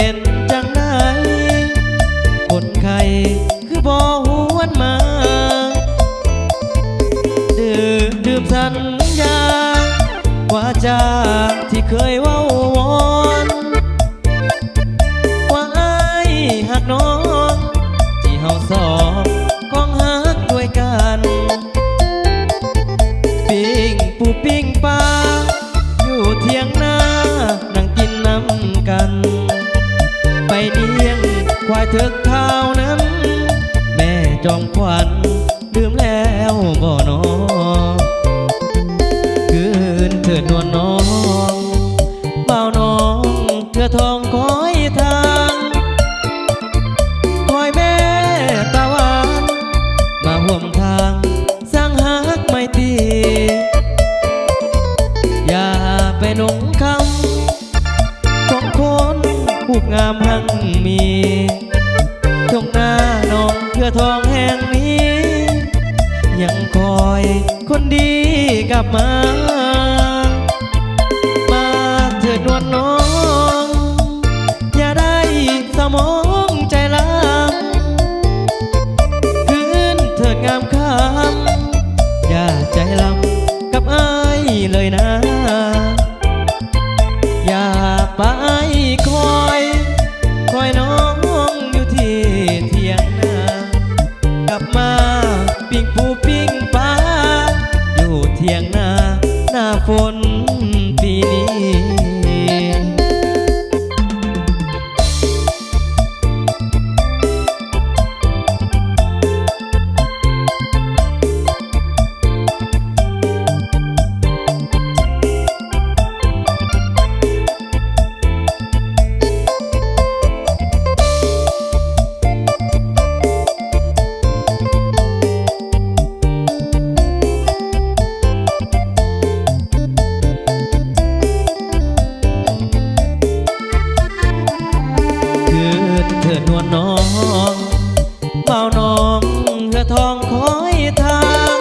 เป็นจังไดคนไข้คือบ่หวนมา ดื่มดื่มสัญญาว่าจาที่เคยว่า ถึงข่าวนั้น แม่จอมขวัญดื่มแล้วบ่นอคืนเถิดนวลน้อ องเพื่อทองแห่งนี้ ยังคอยคนดีกลับมา ปิ้ง คือเธอนวลน้องเบาน้องเพื่อทองคอยทาง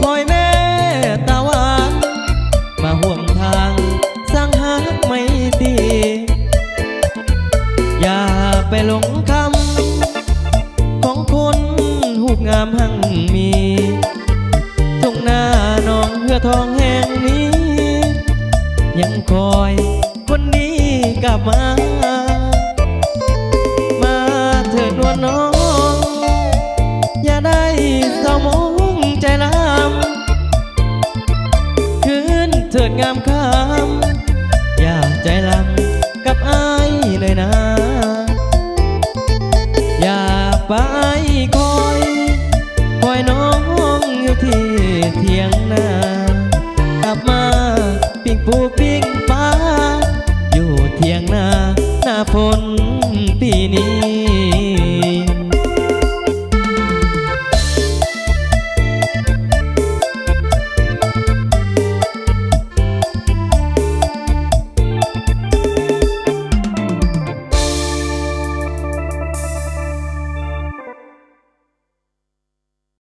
คอยแม่ตาวานมาห่วงทาง สร้างหักไม่ดี อย่าไปหลงคำของคนหูกงามหังมีตรงหน้าน้องเพื่อทองแห่งนี้ ยังคอย น้องอย่าได้เศร้ามองใจลำคืนเถิดงามคำอย่าใจลำกับอายเลยนะ อย่าไปคอยคอยน้องอยู่ที่เทียงนากลับมาปิ้งปูปิ้งปลาอยู่เทียงนาหน้าฝนปีนี้